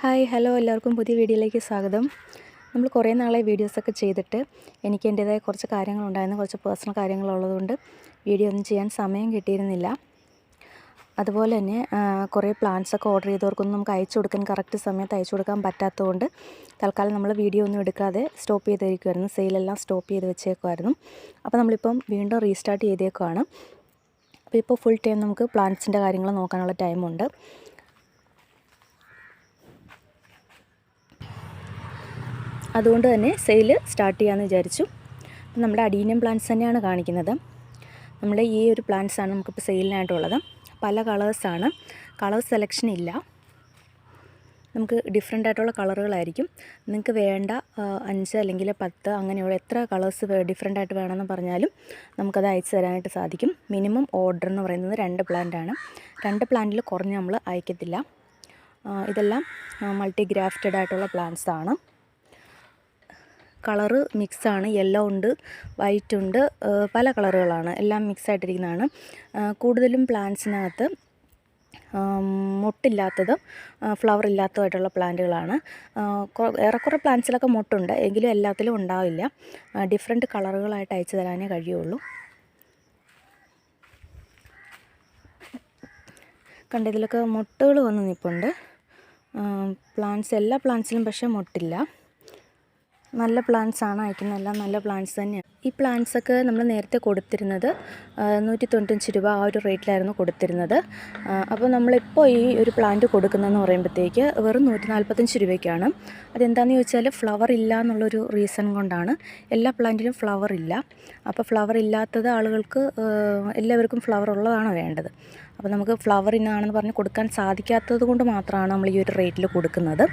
Hi hello എല്ലാവർക്കും പുതിയ വീഡിയോയിലേക്ക് സ്വാഗതം. നമ്മൾ കുറേ നാളെ വീഡിയോസൊക്കെ ചെയ്തിട്ട് എനിക്ക് എന്റേതായ കുറച്ച് കാര്യങ്ങളുണ്ടായിരുന്നു കുറച്ച് പേഴ്സണൽ കാര്യങ്ങളുള്ളതുകൊണ്ട് വീഡിയോ ഒന്നും ചെയ്യാൻ സമയം കിട്ടിയിരുന്നില്ല. അതുപോലെ തന്നെ കുറേ പ്ലാൻസൊക്കെ ഓർഡർ ചെയ്തവർക്കൊന്നും നമുക്ക് അയച്ചു കൊടുക്കാൻ കറക്റ്റ് സമയത്ത് അയച്ചു കൊടുക്കാൻ പറ്റാത്തതുകൊണ്ട് തൽക്കാലം നമ്മൾ വീഡിയോ ഒന്നും എടുക്കാതെ സ്റ്റോപ്പ് ചെയ്തിരിക്കുമായിരുന്നു സെയിലെല്ലാം സ്റ്റോപ്പ് ചെയ്ത് വെച്ചേക്കുമായിരുന്നു അപ്പോൾ നമ്മളിപ്പം വീണ്ടും റീസ്റ്റാർട്ട് ചെയ്തേക്കുവാണ്. അപ്പോൾ ഇപ്പോൾ ഫുൾ ടൈം നമുക്ക് പ്ലാന്റ്സിന്റെ കാര്യങ്ങൾ നോക്കാനുള്ള ടൈമുണ്ട്. അതുകൊണ്ട് തന്നെ സെയിൽ സ്റ്റാർട്ട് ചെയ്യാമെന്ന് വിചാരിച്ചു. അപ്പം നമ്മുടെ അഡീനിയം പ്ലാന്റ്സ് തന്നെയാണ് കാണിക്കുന്നത്. നമ്മുടെ ഈ ഒരു പ്ലാന്റ്സ് ആണ് നമുക്കിപ്പോൾ സെയിലിനായിട്ടുള്ളത് പല കളേഴ്സാണ് കളർ സെലക്ഷൻ ഇല്ല. നമുക്ക് ഡിഫറെന്റ് ആയിട്ടുള്ള കളറുകളായിരിക്കും നിങ്ങൾക്ക് വേണ്ട അഞ്ച് അല്ലെങ്കിൽ പത്ത് അങ്ങനെയുള്ള എത്ര കളേഴ്സ് ഡിഫറെന്റ് ആയിട്ട് വേണമെന്ന് പറഞ്ഞാലും നമുക്കത് അയച്ചു തരാനായിട്ട് സാധിക്കും. മിനിമം ഓർഡർ എന്ന് പറയുന്നത് രണ്ട് പ്ലാന്റ് ആണ്. രണ്ട് പ്ലാന്റിൽ കുറഞ്ഞ് നമ്മൾ അയക്കത്തില്ല. ഇതെല്ലാം മൾട്ടി ഗ്രാഫ്റ്റഡ് ആയിട്ടുള്ള പ്ലാന്റ്സ് ആണ്. കളറ് മിക്സാണ്. യെല്ലോ ഉണ്ട് വൈറ്റ് ഉണ്ട് പല കളറുകളാണ്. എല്ലാം മിക്സ് ആയിട്ടിരിക്കുന്നതാണ് കൂടുതലും പ്ലാന്റ്സിനകത്ത് മുട്ടില്ലാത്തതും ഫ്ലവർ ഇല്ലാത്തതുമായിട്ടുള്ള പ്ലാന്റുകളാണ്. ഏറെക്കുറെ പ്ലാന്റ്സിലൊക്കെ മുട്ടുണ്ട്. എങ്കിലും എല്ലാത്തിലും ഉണ്ടാവില്ല. ഡിഫറെന്റ് കളറുകളായിട്ട് അയച്ചു തരാനേ കഴിയുള്ളൂ. കണ്ട ഇതിലൊക്കെ മൊട്ടുകൾ വന്ന് നിൽപ്പുണ്ട് പ്ലാന്റ്സ് എല്ലാ പ്ലാന്റ്സിലും പക്ഷേ മൊട്ടില്ല. നല്ല പ്ലാന്റ്സ് ആണ് അയക്കുന്നത്. എല്ലാം നല്ല പ്ലാന്റ്സ് തന്നെയാണ്. ഈ പ്ലാന്റ്സൊക്കെ നമ്മൾ നേരത്തെ കൊടുത്തിരുന്നത് നൂറ്റി തൊണ്ണൂറ്റഞ്ച് രൂപ ആ ഒരു റേറ്റിലായിരുന്നു കൊടുത്തിരുന്നത്. അപ്പോൾ നമ്മളിപ്പോൾ ഈ ഒരു പ്ലാന്റ് കൊടുക്കുന്നതെന്ന് പറയുമ്പോഴത്തേക്ക് വെറും നൂറ്റി നാൽപ്പത്തഞ്ച് രൂപയ്ക്കാണ്. അതെന്താണെന്ന് ചോദിച്ചാൽ ഫ്ലവർ ഇല്ല എന്നുള്ളൊരു റീസൺ കൊണ്ടാണ്. എല്ലാ പ്ലാന്റിലും ഫ്ലവർ ഇല്ല. അപ്പോൾ ഫ്ലവർ ഇല്ലാത്തത് ആളുകൾക്ക് എല്ലാവർക്കും ഫ്ലവർ ഉള്ളതാണ് വേണ്ടത്. അപ്പോൾ നമുക്ക് ഫ്ലവർ ഇന്നാണെന്ന് പറഞ്ഞ് കൊടുക്കാൻ സാധിക്കാത്തത് കൊണ്ട് മാത്രമാണ് നമ്മൾ ഈ ഒരു റേറ്റിൽ കൊടുക്കുന്നത്.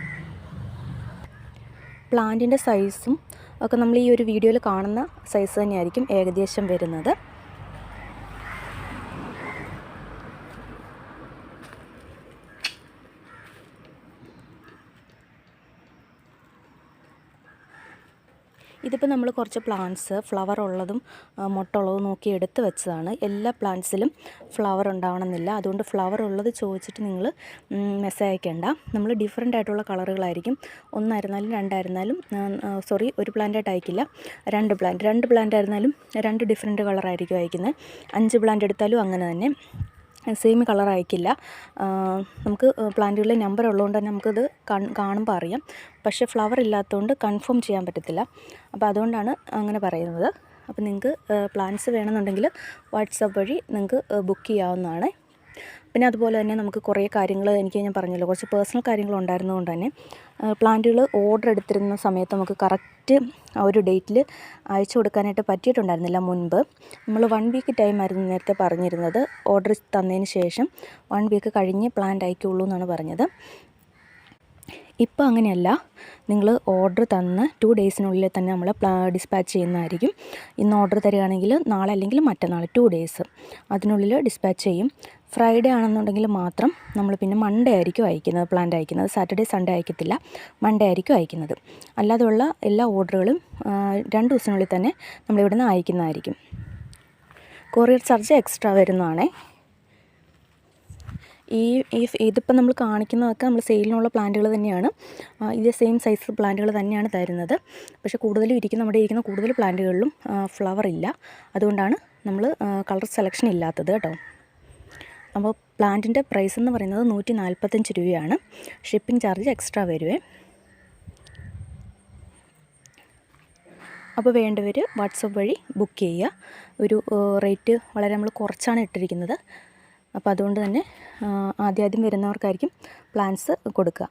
പ്ലാന്റിന്റെ സൈസും ഒക്കെ നമ്മൾ ഈ ഒരു വീഡിയോയിൽ കാണുന്ന സൈസ് തന്നെയായിരിക്കും ഏകദേശം വരുന്നത്. ഇതിപ്പോൾ നമ്മൾ കുറച്ച് പ്ലാന്റ്സ് ഫ്ലവർ ഉള്ളതും മുട്ട ഉള്ളതും നോക്കി എടുത്ത് വെച്ചതാണ്. എല്ലാ പ്ലാന്റ്സിലും ഫ്ലവർ ഉണ്ടാവണമെന്നില്ല. അതുകൊണ്ട് ഫ്ലവർ ഉള്ളത് ചോദിച്ചിട്ട് നിങ്ങൾ മെസ്സേജ് അയക്കേണ്ട. നമ്മൾ ഡിഫറെന്റ് ആയിട്ടുള്ള കളറുകളായിരിക്കും ഒന്നായിരുന്നാലും രണ്ടായിരുന്നാലും സോറി ഒരു പ്ലാന്റായിട്ട് അയക്കില്ല. രണ്ട് പ്ലാന്റ് രണ്ട് പ്ലാന്റ് ആയിരുന്നാലും രണ്ട് ഡിഫറെന്റ് കളറായിരിക്കും അയക്കുന്നത്. അഞ്ച് പ്ലാന്റ് എടുത്താലും അങ്ങനെ തന്നെ. സെയിം കളർ അയക്കില്ല ആ, നമുക്ക് പ്ലാന്റുകളിലെ നമ്പർ ഉള്ളതുകൊണ്ട് തന്നെ നമുക്കത് കൺ കാണുമ്പോൾ അറിയാം. പക്ഷേ ഫ്ലവർ ഇല്ലാത്തതുകൊണ്ട് കൺഫേം ചെയ്യാൻ പറ്റത്തില്ല. അപ്പോൾ അതുകൊണ്ടാണ് അങ്ങനെ പറയുന്നത്. അപ്പോൾ നിങ്ങൾക്ക് പ്ലാന്റ്സ് വേണമെന്നുണ്ടെങ്കിൽ വാട്സപ്പ് വഴി നിങ്ങൾക്ക് ബുക്ക് ചെയ്യാവുന്നതാണ്. പിന്നെ അതുപോലെ തന്നെ നമുക്ക് കുറേ കാര്യങ്ങൾ എനിക്ക് ഞാൻ പറഞ്ഞല്ലോ കുറച്ച് പേഴ്സണൽ കാര്യങ്ങൾ ഉണ്ടായിരുന്നതുകൊണ്ട് തന്നെ പ്ലാന്റുകൾ ഓർഡർ എടുത്തിരുന്ന സമയത്ത് നമുക്ക് കറക്റ്റ് ഒരു ഡേറ്റിൽ അയച്ചു കൊടുക്കാനായിട്ട് പറ്റിയിട്ടുണ്ടായിരുന്നില്ല. മുൻപ് നമ്മൾ വൺ വീക്ക് ടൈം ആയിരുന്നു നേരത്തെ പറഞ്ഞിരുന്നത്. ഓർഡർ തന്നതിന് ശേഷം വൺ വീക്ക് കഴിഞ്ഞ് പ്ലാന്റ് അയക്കുള്ളൂ എന്നാണ് പറഞ്ഞത്. ഇപ്പോൾ അങ്ങനെയല്ല. നിങ്ങൾ ഓർഡർ തന്ന് ടു ഡേയ്സിനുള്ളിൽ തന്നെ നമ്മൾ ഡിസ്പാച്ച് ചെയ്യുന്നതായിരിക്കും. ഇന്ന് ഓർഡർ തരികയാണെങ്കിൽ നാളെ അല്ലെങ്കിൽ മറ്റന്നാൾ ടു ഡേയ്സ് അതിനുള്ളിൽ ഡിസ്പാച്ച് ചെയ്യും. ഫ്രൈഡേ ആണെന്നുണ്ടെങ്കിൽ മാത്രം നമ്മൾ പിന്നെ മൺഡേ ആയിരിക്കും അയക്കുന്നത് പ്ലാന്റ് അയക്കുന്നത്. Saturday Sunday അയക്കത്തില്ല. മൺഡേ ആയിരിക്കും അയക്കുന്നത്. അല്ലാതെയുള്ള എല്ലാ ഓർഡറുകളും രണ്ട് ദിവസത്തിനുള്ളിൽ തന്നെ നമ്മളിവിടുന്ന് അയക്കുന്നതായിരിക്കും. കൊറിയർ ചാർജ് എക്സ്ട്രാ വരുന്നതാണേ. ഈ ഈ ഇതിപ്പോൾ നമ്മൾ കാണിക്കുന്നതൊക്കെ നമ്മൾ സെയിലിനുള്ള പ്ലാന്റുകൾ തന്നെയാണ്. ഇത് സെയിം സൈസ് പ്ലാന്റുകൾ തന്നെയാണ് തരുന്നത്. പക്ഷേ കൂടുതലും ഇരിക്കുന്ന നമ്മുടെ ഇരിക്കുന്ന കൂടുതൽ പ്ലാന്റുകളിലും ഫ്ലവർ ഇല്ല. അതുകൊണ്ടാണ് നമ്മൾ കളർ സെലക്ഷൻ ഇല്ലാത്തത് കേട്ടോ. അപ്പോൾ പ്ലാന്റിന്റെ പ്രൈസ് എന്ന് പറയുന്നത് നൂറ്റി നാൽപ്പത്തഞ്ച് രൂപയാണ്. ഷിപ്പിംഗ് ചാർജ് എക്സ്ട്രാ വരുവേ. അപ്പോൾ വേണ്ടവർ വാട്സപ്പ് വഴി ബുക്ക് ചെയ്യുക. ഒരു റേറ്റ് വളരെ നമ്മൾ കുറച്ചാണ് ഇട്ടിരിക്കുന്നത്. അപ്പോൾ അതുകൊണ്ട് തന്നെ ആദ്യാദ്യം ആദ്യം ആദ്യം വരുന്നവർക്കായിരിക്കും പ്ലാൻസ് കൊടുക്കുക.